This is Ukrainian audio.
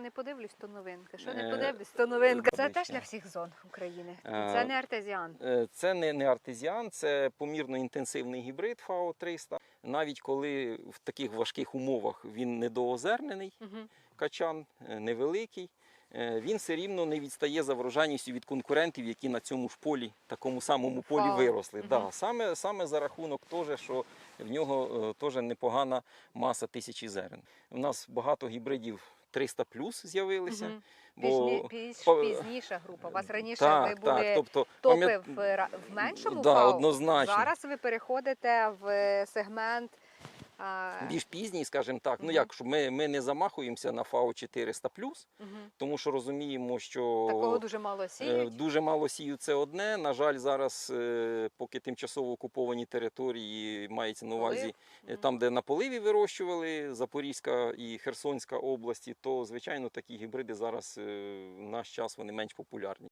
що не подивлюсь, то новинка. Що Е, не подивлюсь, то новинка. Це теж для всіх зон України. Е, Це не артезіан. Е, Це не, не артезіан, це помірно інтенсивний гібрид ФАО 300. Навіть коли в таких важких умовах він недоозернений, Угу. качан е, невеликий, е, він все рівно не відстає за врожайністю від конкурентів, які на цьому ж полі, такому самому полі Фау. виросли. Да, саме, саме за рахунок того, що в нього е, теж непогана маса тисячі зерен. У нас багато гібридів 300 плюс з'явилися. Угу. Бо Пізні, пізніша група. У вас раніше так, ви були так, тобто топи пам'ят- в, в меншому Да, фау. однозначно. Зараз ви переходите в сегмент. Більш пізній, скажімо так. Ну як щоб ми, ми не замахуємося на ФАО 400 мгм. тому що розуміємо, що Такого дуже мало Е, сіють. Дуже мало сію це одне. На жаль, зараз, е, поки тимчасово окуповані території, мається на увазі Полив. е, там, де на поливі вирощували Запорізька і Херсонська області, то звичайно такі гібриди зараз в наш час вони менш популярні.